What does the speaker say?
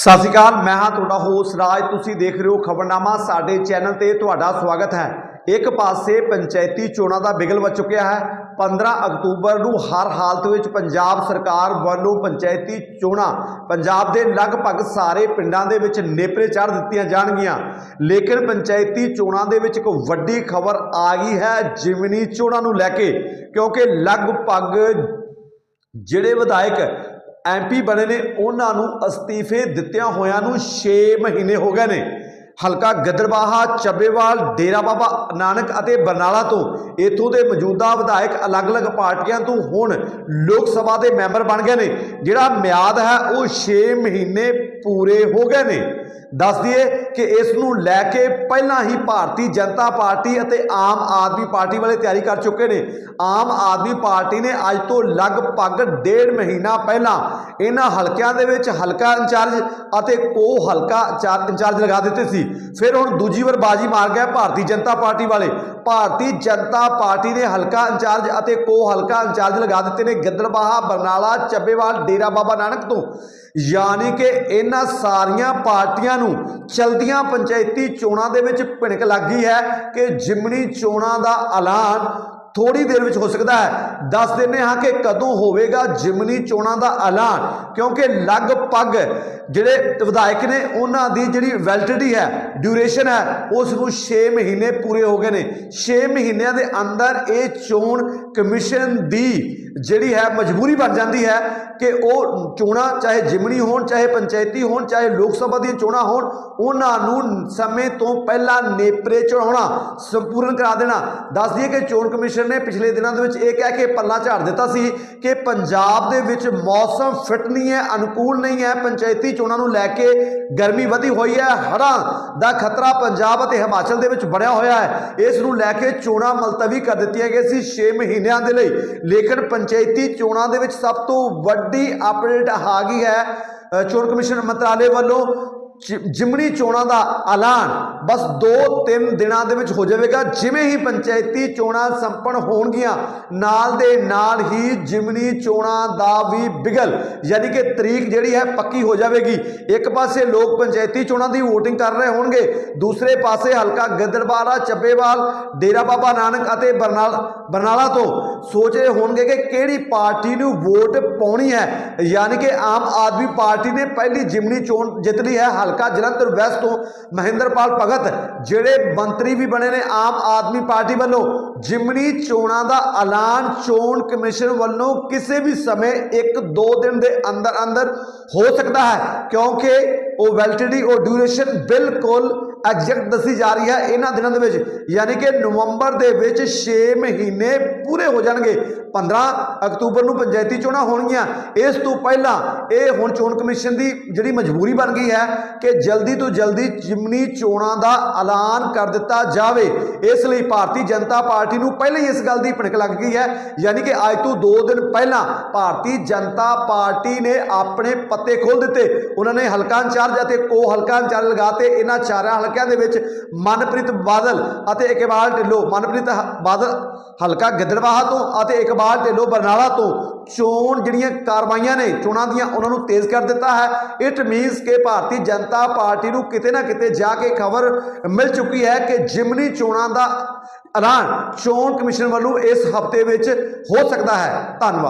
ਸਤਿ ਸ਼੍ਰੀ ਅਕਾਲ, ਮੈਂ ਹਾਂ ਤੁਹਾਡਾ ਹੋਸਟ ਰਾਜ। ਤੁਸੀਂ ਦੇਖ ਰਹੇ ਹੋ ਖਬਰਨਾਮਾ, ਸਾਡੇ ਚੈਨਲ ਤੇ ਤੁਹਾਡਾ ਸਵਾਗਤ ਹੈ। ਇੱਕ ਪਾਸੇ ਪੰਚਾਇਤੀ ਚੋਣਾਂ ਦਾ ਬਿਗਲ ਵੱਜ ਚੁੱਕਿਆ ਹੈ। 15 ਅਕਤੂਬਰ ਨੂੰ ਹਰ ਹਾਲਤ ਵਿੱਚ ਪੰਜਾਬ ਸਰਕਾਰ ਵੱਲੋਂ ਪੰਚਾਇਤੀ ਚੋਣਾਂ ਪੰਜਾਬ ਦੇ ਲਗਭਗ ਸਾਰੇ ਪਿੰਡਾਂ ਦੇ ਵਿੱਚ ਨੇਪਰੇ ਚੜ੍ਹ ਦਿੱਤੀਆਂ ਜਾਣਗੀਆਂ। ਲੇਕਿਨ ਪੰਚਾਇਤੀ ਚੋਣਾਂ ਦੇ ਵਿੱਚ ਇੱਕ ਵੱਡੀ ਖਬਰ ਆ ਗਈ ਹੈ ਜਿਮਨੀ ਚੋਣਾਂ ਨੂੰ ਲੈ ਕੇ, ਕਿਉਂਕਿ ਲਗਭਗ ਜਿਹੜੇ ਵਿਧਾਇਕ ਐਮਪੀ ਬਣੇ ਨੇ, ਉਹਨਾਂ ਨੂੰ ਅਸਤੀਫੇ ਦਿੱਤਿਆਂ ਹੋਇਆਂ ਨੂੰ 6 ਮਹੀਨੇ ਹੋ ਗਏ ਨੇ। ਹਲਕਾ ਗਦਰਬਾਹਾ ਚੱਬੇਵਾਲ, ਡੇਰਾ ਬਾਬਾ ਨਾਨਕ ਅਤੇ ਬਰਨਾਲਾ ਤੋਂ ਇਥੋਂ ਦੇ ਮੌਜੂਦਾ ਵਿਧਾਇਕ ਅਲੱਗ-ਅਲੱਗ ਪਾਰਟੀਆਂ ਤੋਂ ਹੁਣ ਲੋਕ ਸਭਾ ਦੇ ਮੈਂਬਰ ਬਣ ਗਏ ਨੇ, ਜਿਹੜਾ ਮਿਆਦ ਹੈ ਉਹ 6 ਮਹੀਨੇ ਪੂਰੇ ਹੋ ਗਏ ਨੇ। ਦੱਸ ਦਈਏ ਕਿ ਇਸ ਨੂੰ ਲੈ ਕੇ ਪਹਿਲਾਂ ਹੀ ਭਾਰਤੀ ਜਨਤਾ ਪਾਰਟੀ ਅਤੇ ਆਮ ਆਦਮੀ ਪਾਰਟੀ ਵਾਲੇ ਤਿਆਰੀ ਕਰ ਚੁੱਕੇ ਨੇ। ਆਮ ਆਦਮੀ ਪਾਰਟੀ ਨੇ ਅੱਜ ਤੋਂ ਲਗਭਗ ਡੇਢ ਮਹੀਨਾ ਪਹਿਲਾਂ ਇਹਨਾਂ ਹਲਕਿਆਂ ਦੇ ਵਿੱਚ ਹਲਕਾ ਇੰਚਾਰਜ ਅਤੇ ਕੋ ਹਲਕਾ ਇੰਚਾਰ- ਇੰਚਾਰਜ ਲਗਾ ਦਿੱਤੇ ਸੀ। ਫਿਰ ਹੁਣ ਦੂਜੀ ਵਾਰ ਬਾਜੀ ਮਾਰ ਗਿਆ ਭਾਰਤੀ ਜਨਤਾ ਪਾਰਟੀ ਵਾਲੇ। ਭਾਰਤੀ ਜਨਤਾ ਪਾਰਟੀ ਨੇ ਹਲਕਾ ਇੰਚਾਰਜ ਅਤੇ ਕੋ ਹਲਕਾ ਇੰਚਾਰਜ ਲਗਾ ਦਿੱਤੇ ਨੇ ਗਿੱਦੜਬਾਹਾ, ਬਰਨਾਲਾ, ਚੱਬੇਵਾਲ, ਡੇਰਾ ਬਾਬਾ ਨਾਨਕ ਤੋਂ। ਯਾਨੀ ਕਿ ਇਹਨਾਂ ਸਾਰੀਆਂ ਪਾਰਟੀਆਂ ਨੂੰ ਚਲਦੀਆਂ ਪੰਚਾਇਤੀ ਚੋਣਾਂ ਦੇ ਵਿੱਚ ਭਿਣਕ ਲੱਗ ਗਈ ਹੈ ਕਿ ਜਿਮਣੀ ਚੋਣਾਂ ਦਾ ਐਲਾਨ ਥੋੜੀ ਦੇਰ ਵਿੱਚ ਹੋ ਸਕਦਾ ਹੈ। ਦੱਸ ਦਿੰਦੇ ਹਾਂ ਕਿ ਕਦੋਂ ਹੋਵੇਗਾ ਜਿਮਨੀ ਚੋਣਾਂ ਦਾ ਐਲਾਨ, ਕਿਉਂਕਿ ਲਗਭਗ ਜਿਹੜੇ ਵਿਧਾਇਕ ਨੇ, ਉਹਨਾਂ ਦੀ ਜਿਹੜੀ ਵੈਲਿਡਿਟੀ ਹੈ ਡਿਊਰੇਸ਼ਨ ਹੈ, ਉਸ ਨੂੰ 6 ਮਹੀਨੇ ਪੂਰੇ ਹੋ ਗਏ ਨੇ। 6 ਮਹੀਨਿਆਂ ਦੇ ਅੰਦਰ ਇਹ ਚੋਣ ਕਮਿਸ਼ਨ ਦੀ ਜਿਹੜੀ ਹੈ, ਮਜਬੂਰੀ ਬਣ ਜਾਂਦੀ ਹੈ ਕਿ ਉਹ ਚੋਣਾਂ ਚਾਹੇ ਜਿਮਨੀ ਹੋਣ, ਚਾਹੇ ਪੰਚਾਇਤੀ ਹੋਣ, ਚਾਹੇ ਲੋਕ ਸਭਾ ਦੀਆਂ ਚੋਣਾਂ ਹੋਣ, ਉਹਨਾਂ ਨੂੰ ਸਮੇਂ ਤੋਂ ਪਹਿਲਾਂ ਨੇਪਰੇ ਚੜਾਉਣਾ ਸੰਪੂਰਨ ਕਰਾ ਦੇਣਾ। ਦੱਸ ਦਈਏ ਕਿ ਚੋਣ ਕਮਿਸ਼ਨ ਨੇ ਪਿਛਲੇ ਦਿਨਾਂ ਦੇ ਵਿੱਚ ਇਹ ਕਹਿ ਕੇ ਪੱਲਾ ਝਾੜ ਦਿੱਤਾ ਸੀ ਕਿ ਪੰਜਾਬ ਦੇ ਵਿੱਚ ਮੌਸਮ ਫਿੱਟ ਨਹੀਂ ਹੈ, ਅਨੁਕੂਲ ਨਹੀਂ ਹੈ, ਪੰਚਾਇਤੀ ਚੋਣਾਂ ਨੂੰ ਲੈ ਕੇ ਗਰਮੀ ਵਧੀ ਹੋਈ ਹੈ, ਹੜ੍ਹਾਂ ਦਾ ਖਤਰਾ ਪੰਜਾਬ ਅਤੇ ਹਿਮਾਚਲ ਦੇ ਵਿੱਚ ਬਣਿਆ ਹੋਇਆ ਹੈ। ਇਸ ਨੂੰ ਲੈ ਕੇ ਚੋਣਾਂ ਮੁਲਤਵੀ ਕਰ ਦਿੱਤੀਆਂ ਗਈਆਂ ਸੀ 6 ਮਹੀਨਿਆਂ ਦੇ ਲਈ। ਲੇਕਿਨ ਪੰਚਾਇਤੀ ਚੋਣਾਂ ਦੇ ਵਿੱਚ ਸਭ ਤੋਂ ਵੱਡੀ ਅਪਡੇਟ ਆ ਗਈ ਹੈ ਚੋਣ ਕਮਿਸ਼ਨ ਮੰਤਰਾਲੇ ਵੱਲੋਂ ਜਿਮਣੀ ਚੋਣਾਂ ਦਾ ਐਲਾਨ ਬਸ 2-3 ਦਿਨਾਂ ਦੇ ਵਿੱਚ ਹੋ ਜਾਵੇਗਾ, ਜਿਵੇਂ ਹੀ ਪੰਚਾਇਤੀ ਚੋਣਾਂ ਸੰਪੰਨ ਹੋਣਗੀਆਂ, ਨਾਲ ਦੇ ਨਾਲ ਹੀ ਜਿਮਣੀ ਚੋਣਾਂ ਦਾ ਵੀ ਬਿਗਲ, ਯਾਨੀ ਕਿ ਤਰੀਕ ਜਿਹੜੀ ਹੈ ਪੱਕੀ ਹੋ ਜਾਵੇਗੀ। ਇੱਕ ਪਾਸੇ ਲੋਕ ਪੰਚਾਇਤੀ ਚੋਣਾਂ ਦੀ VOTING ਕਰ ਰਹੇ ਹੋਣਗੇ, ਦੂਸਰੇ ਪਾਸੇ ਹਲਕਾ ਗਿੱਦੜਬਾਹਾ ਚੱਬੇਵਾਲ, ਡੇਰਾ ਬਾਬਾ ਨਾਨਕ ਅਤੇ ਬਰਨਾਲਾ ਬਰਨਾਲਾ ਤੋਂ ਸੋਚ ਰਹੇ ਹੋਣਗੇ ਕਿ ਕਿਹੜੀ ਪਾਰਟੀ ਨੂੰ ਵੋਟ ਪਾਉਣੀ ਹੈ। ਯਾਨੀ ਕਿ ਆਮ ਆਦਮੀ ਪਾਰਟੀ ਨੇ ਪਹਿਲੀ ਜਿਮਨੀ ਚੋਣ ਜਿੱਤ ਲਈ ਹੈ। ਹਲਕਾ ਜਲੰਧਰ ਵੈਸਟ ਤੋਂ ਮਹਿੰਦਰਪਾਲ ਭਗਤ, ਜਿਹੜੇ ਮੰਤਰੀ ਵੀ ਬਣੇ ਨੇ ਆਮ ਆਦਮੀ ਪਾਰਟੀ ਵੱਲੋਂ। ਜਿਮਨੀ ਚੋਣਾਂ ਦਾ ਐਲਾਨ ਚੋਣ ਕਮਿਸ਼ਨ ਵੱਲੋਂ ਕਿਸੇ ਵੀ ਸਮੇਂ 1-2 ਦਿਨ ਦੇ ਅੰਦਰ ਅੰਦਰ ਹੋ ਸਕਦਾ ਹੈ। ਕਿਉਂਕਿ ਉਹ ਵੈਲਿਡਿਟੀ, ਉਹ ਡਿਊਰੇਸ਼ਨ ਬਿਲਕੁਲ ਐਗਜ਼ੈਕਟ ਦੱਸੀ ਜਾ ਰਹੀ ਹੈ ਇਹਨਾਂ ਦਿਨਾਂ ਦੇ ਵਿੱਚ, ਯਾਨੀ ਕਿ ਨਵੰਬਰ ਦੇ ਵਿੱਚ 6 ਮਹੀਨੇ ਪੂਰੇ ਹੋ ਜਾਣਗੇ। 15 ਅਕਤੂਬਰ ਨੂੰ ਪੰਚਾਇਤੀ ਚੋਣਾਂ ਹੋਣਗੀਆਂ। ਇਸ ਤੋਂ ਪਹਿਲਾਂ ਇਹ ਹੁਣ ਚੋਣ ਕਮਿਸ਼ਨ ਦੀ ਜਿਹੜੀ ਮਜਬੂਰੀ ਬਣ ਗਈ ਹੈ ਕਿ ਜਲਦੀ ਤੋਂ ਜਲਦੀ ਜਿਮਨੀ ਚੋਣਾਂ ਦਾ ਐਲਾਨ ਕਰ ਦਿੱਤਾ ਜਾਵੇ। ਇਸ ਲਈ ਭਾਰਤੀ ਜਨਤਾ ਪਾਰਟੀ ਨੂੰ ਪਹਿਲਾਂ ਹੀ ਇਸ ਗੱਲ ਦੀ ਭਿਣਕ ਲੱਗ ਗਈ ਹੈ। ਯਾਨੀ ਕਿ ਅੱਜ ਤੋਂ 2 ਦਿਨ ਪਹਿਲਾਂ ਭਾਰਤੀ ਜਨਤਾ ਪਾਰਟੀ ਨੇ ਆਪਣੇ ਪੱਤੇ ਖੋਲ ਦਿੱਤੇ। ਉਹਨਾਂ ਨੇ ਹਲਕਾ ਇੰਚਾਰਜ ਅਤੇ ਕੋ ਹਲਕਾ ਇੰਚਾਰਜ ਲਗਾਤੇ ਇਹਨਾਂ ਚਾਰਾਂ ਹਲਕਿਆਂ ਦੇ ਵਿੱਚ ਮਨਪ੍ਰੀਤ ਬਾਦਲ ਅਤੇ ਇਕਬਾਲ ਢਿੱਲੋਂ, ਮਨਪ੍ਰੀਤ ਬਾਦਲ ਹਲਕਾ ਗਿੱਦੜਬਾਹਾ ਤੋਂ ਅਤੇ ਇਕਬਾਲ ਢਿੱਲੋਂ ਬਰਨਾਲਾ ਤੋਂ ਚੋਣ ਜਿਹੜੀਆਂ ਕਾਰਵਾਈਆਂ ਨੇ, ਚੋਣਾਂ ਦੀਆਂ, ਉਹਨਾਂ ਨੂੰ ਤੇਜ਼ ਕਰ ਦਿੱਤਾ ਹੈ। ਇਟ ਮੀਨਸ ਕਿ ਭਾਰਤੀ ਜਨਤਾ ਪਾਰਟੀ ਨੂੰ ਕਿਤੇ ਨਾ ਕਿਤੇ ਜਾ ਕੇ ਖਬਰ ਮਿਲ ਚੁੱਕੀ ਹੈ ਕਿ ਜਿਮਨੀ ਚੋਣਾਂ ਦਾ ਐਲਾਨ ਚੋਣ ਕਮਿਸ਼ਨ ਵੱਲੋਂ ਇਸ ਹਫ਼ਤੇ ਵਿੱਚ ਹੋ ਸਕਦਾ ਹੈ। ਧੰਨਵਾਦ।